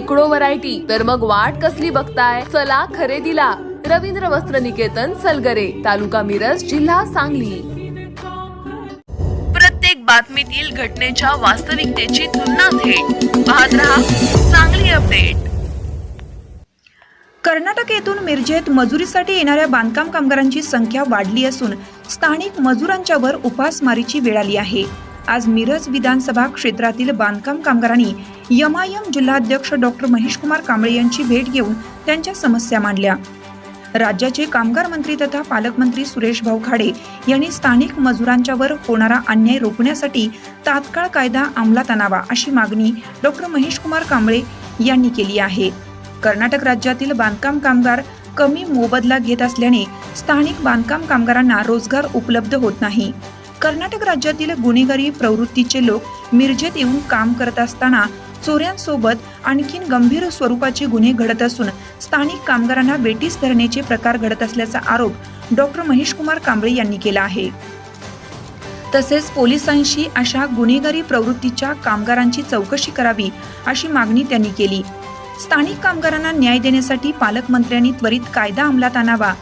शेकडो व्हरायटी. तर मग वाट कसली बघताय? चला खरेदीला. रवींद्र वस्त्र निकेतन सलगरे. तालुका मिरज जिल्हा सांगली. प्रत्येक बातमीतील घटनेच्या वास्तविकतेची तुलना थेट. पाहत रहा सांगली अपडेट. कर्नाटक येथून मिरजेत मजुरीसाठी येणाऱ्या बांधकाम कामगारांची संख्या वाढली असून स्थानिक मजुरांच्यावर उपासमारीची वेळ आली आहे. आज मिरज विधानसभा क्षेत्रातील बांधकाम कामगारांनी यमायम जिल्हाध्यक्ष डॉक्टर महेशकुमार कांबळे यांची भेट घेऊन त्यांच्या समस्या मांडल्या. राज्याचे कामगार मंत्री तथा पालकमंत्री सुरेश भाऊ खाडे यांनी स्थानिक मजुरांच्यावर होणारा अन्याय रोखण्यासाठी तात्काळ कायदा अंमलात आणावा अशी मागणी डॉक्टर महेशकुमार कांबळे यांनी केली आहे. कर्नाटक राज्यातील बांधकाम कामगार कमी मोबदला घेत असल्याने स्थानिक बांधकाम कामगारांना रोजगार उपलब्ध होत नाही. कर्नाटक राज्यातील गुन्हेगारी प्रवृत्तीचे लोक मिरजेत येऊन काम करत असताना चोऱ्यांसोबत आणखीन गंभीर स्वरूपाचे गुन्हे घडत असून स्थानिक कामगारांना बेटीस धरण्याचे प्रकार घडत असल्याचा आरोप डॉक्टर महेश कुमार कांबळे यांनी केला आहे. तसेच पोलिसांशी अशा गुन्हेगारी प्रवृत्तीच्या कामगारांची चौकशी करावी अशी मागणी त्यांनी केली. स्थानिक कामगारांना न्याय देण्यासाठी पालकमंत्र्यांनी त्वरित कायदा अंमलात आणावा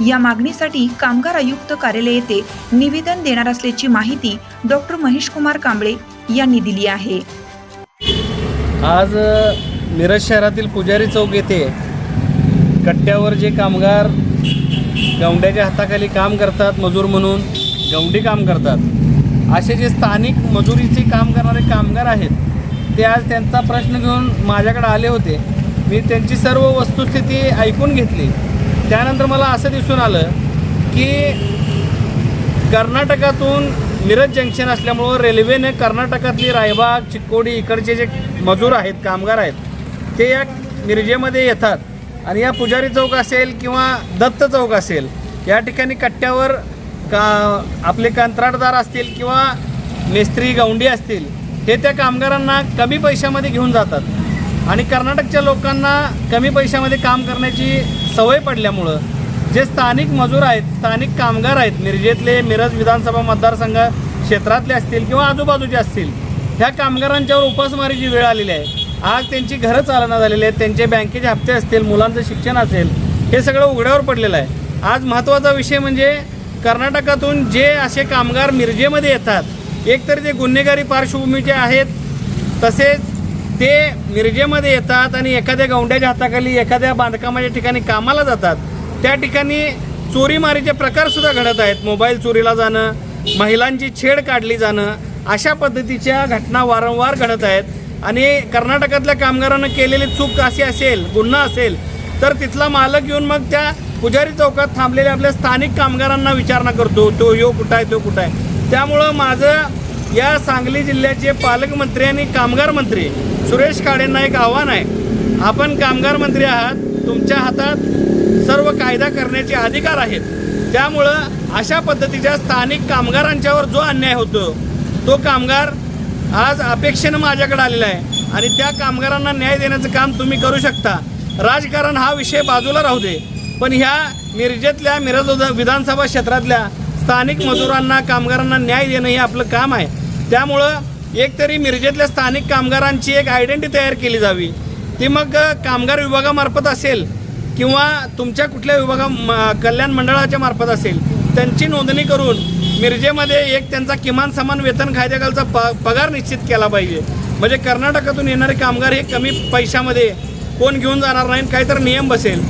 या मागणीसाठी कामगार आयुक्त कार्यालय येथे निवेदन देणार असल्याची माहिती डॉक्टर महेश कुमार कांबळे यांनी दिली आहे. आज मिरज शहरातील पुजारी चौक येथे कट्ट्यावर जे कामगार गवंड्याच्या हाताखाली काम करतात मजूर म्हणून गवंडी काम करतात असे जे स्थानिक मजुरीचे काम करणारे कामगार आहेत ते आज त्यांचा प्रश्न घेऊन माझ्याकडे आले होते. मी त्यांची सर्व वस्तुस्थिती ऐकून घेतली. त्यानंतर मला असं दिसून आलं की कर्नाटकातून मिरज जंक्शन असल्यामुळं रेल्वेने कर्नाटकातली रायबाग चिक्कोडी इकडचे जे मजूर आहेत कामगार आहेत ते या मिरजेमध्ये येतात. आणि या पुजारी चौक असेल किंवा दत्त चौक असेल या ठिकाणी कट्ट्यावर का आपले कंत्राटदार असतील किंवा मेस्त्री गवंडी असतील हे त्या कामगारांना कमी पैशामध्ये घेऊन जातात. आणि कर्नाटकच्या लोकांना कमी पैशामध्ये काम करण्याची सवय पडल्यामुळं जे स्थानिक मजूर आहेत स्थानिक कामगार आहेत मिरजेतले मिरज विधानसभा मतदारसंघ क्षेत्रातले असतील किंवा आजूबाजूचे असतील ह्या कामगारांच्यावर उपासमारीची वेळ आलेली आहे. आज त्यांची घरं चालना झालेली आहेत त्यांचे बँकेचे हप्ते असतील मुलांचं शिक्षण असेल हे सगळं उघड्यावर पडलेलं आहे. आज महत्त्वाचा विषय म्हणजे कर्नाटकातून जे असे कामगार मिरजेमध्ये येतात एकतर ते गुन्हेगारी पार्श्वभूमीचे आहेत तसेच ते मिरजेमध्ये येतात आणि एखाद्या गौंड्याच्या हाताखाली एखाद्या बांधकामाच्या ठिकाणी कामाला जातात त्या ठिकाणी चोरीमारीचे प्रकारसुद्धा घडत आहेत. मोबाईल चोरीला जाणं महिलांची छेड काढली जाणं अशा पद्धतीच्या घटना वारंवार घडत आहेत. आणि कर्नाटकातल्या कामगारांना केलेली चूक अशी असेल गुन्हा असेल तर तिथला मालक येऊन मग त्या पुजारी चौकात थांबलेल्या आपल्या स्थानिक कामगारांना विचारणा करतो तो यो कुठं आहे तो कुठं आहे. त्यामुळं माझं या सांगली जिल्ह्याचे पालकमंत्री आणि कामगार मंत्री सुरेश काडेंना एक आव्हान आहे. आपण कामगार मंत्री आहात तुमच्या हातात सर्व कायदा करण्याचे अधिकार आहेत. त्यामुळं अशा पद्धतीच्या स्थानिक कामगारांच्यावर जो अन्याय होतो तो कामगार आज अपेक्षेनं माझ्याकडे आलेला आहे आणि त्या कामगारांना न्याय देण्याचं काम तुम्ही करू शकता. राजकारण हा विषय बाजूला राहू दे पण ह्या मिरजेतल्या मिरज विधानसभा क्षेत्रातल्या स्थानिक मजुरांना कामगारांना न्याय देणं हे आपलं काम आहे. त्यामुळं एकतरी मिरजेतल्या स्थानिक कामगारांची एक आयडेंटी तयार केली जावी. ती मग कामगार विभागामार्फत असेल किंवा तुमच्या कुठल्या विभागा म- कल्याण मंडळाच्या मार्फत असेल त्यांची नोंदणी करून मिरजेमध्ये एक त्यांचा किमान समान वेतन कायद्याखालचा प पगार निश्चित केला पाहिजे. म्हणजे कर्नाटकातून येणारे कामगार हे कमी पैशामध्ये कोण घेऊन जाणार नाही काहीतरी नियम बसेल.